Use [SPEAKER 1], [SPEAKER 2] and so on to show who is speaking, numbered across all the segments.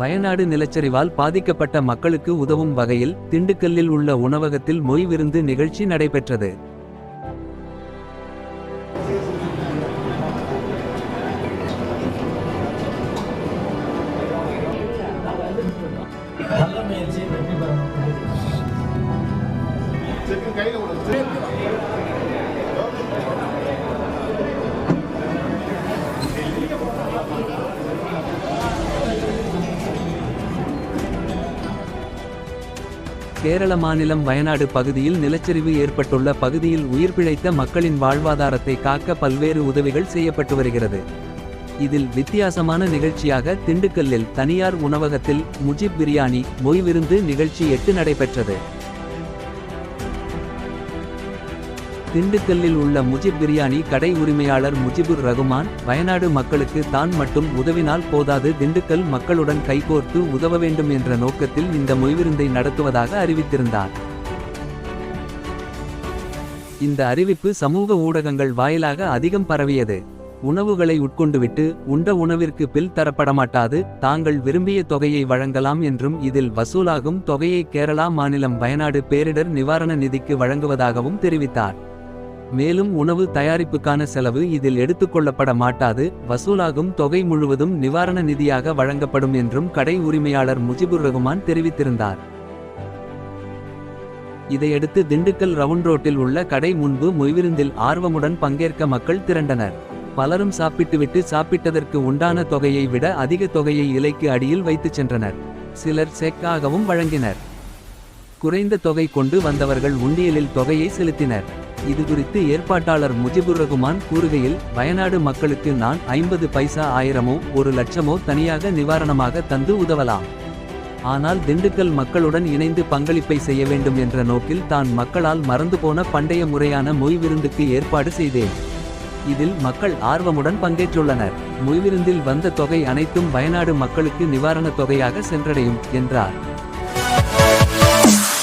[SPEAKER 1] வயநாடு நிலச்சரிவால் பாதிக்கப்பட்ட மக்களுக்கு உதவும் வகையில் திண்டுக்கல்லில் உள்ள உணவகத்தில் மொய் விருந்து நிகழ்ச்சி நடைபெற்றது.
[SPEAKER 2] நல்ல
[SPEAKER 1] கேரள மாநிலம் வயநாடு பகுதியில் நிலச்சரிவு ஏற்பட்டுள்ள பகுதியில் உயிர் பிழைத்த மக்களின் வாழ்வாதாரத்தை காக்க பல்வேறு உதவிகள் செய்யப்பட்டு வருகிறது. இதில் வித்தியாசமான நிகழ்ச்சியாக திண்டுக்கல்லில் தனியார் உணவகத்தில் முஜிப் பிரியாணி மொய் விருந்து நிகழ்ச்சி எட்டு நடைபெற்றது. திண்டுக்கல்லில் உள்ள முஜிப் பிரியாணி கடை உரிமையாளர் முஜிபுர் ரகுமான் வயநாடு மக்களுக்கு தான் மட்டும் உதவினால் போதாது திண்டுக்கல் மக்களுடன் கைகோர்த்து உதவ வேண்டும் என்ற நோக்கத்தில் இந்த மொய்விருந்தை நடத்துவதாக அறிவித்திருந்தார். இந்த அறிவிப்பு சமூக ஊடகங்கள் வாயிலாக அதிகம் பரவியது. உணவுகளை உட்கொண்டுவிட்டு உண்ட உணவிற்கு பில் தரப்படமாட்டாது தாங்கள் விரும்பிய தொகையை வழங்கலாம் என்றும் இதில் வசூலாகும் தொகையை கேரளா மாநிலம் வயநாடு பேரிடர் நிவாரண நிதிக்கு வழங்குவதாகவும் தெரிவித்தார். மேலும் உணவு தயாரிப்புக்கான செலவு இதில் எடுத்துக்கொள்ளப்பட மாட்டாது. வசூலாகும் தொகை முழுவதும் நிவாரண நிதியாக வழங்கப்படும் என்றும் கடை உரிமையாளர் முஜிபுர் ரகுமான் தெரிவித்திருந்தார். இதையடுத்து திண்டுக்கல் ரவுண்ட் ரோட்டில் உள்ள கடை முன்பு மொய்விருந்தில் ஆர்வமுடன் பங்கேற்க மக்கள் திரண்டனர். பலரும் சாப்பிட்டுவிட்டு சாப்பிட்டதற்கு உண்டான தொகையை விட அதிக தொகையை இலைக்கு அடியில் வைத்துச் சென்றனர். சிலர் செக்காகவும் வழங்கினர். குறைந்த தொகை கொண்டு வந்தவர்கள் உண்டியலில் தொகையை செலுத்தினர். இதுகுறித்து ஏற்பாட்டாளர் முஜிபுர் ரகுமான் கூறுகையில் வயநாடு மக்களுக்கு நான் ஐம்பது பைசா ஆயிரமோ ஒரு லட்சமோ தனியாக நிவாரணமாக தந்து உதவலாம். ஆனால் திண்டுக்கல் மக்களுடன் இணைந்து பங்களிப்பை செய்ய வேண்டும் என்ற நோக்கில் தான் மக்களால் மறந்து போன பண்டைய முறையான மொய் விருந்துக்கு ஏற்பாடு செய்தேன். இதில் மக்கள் ஆர்வமுடன் பங்கேற்றுள்ளனர். மொய்விருந்தில் வந்த தொகை அனைத்தும் வயநாடு மக்களுக்கு நிவாரணத் தொகையாக சென்றடையும் என்றார்.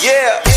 [SPEAKER 3] Yeah.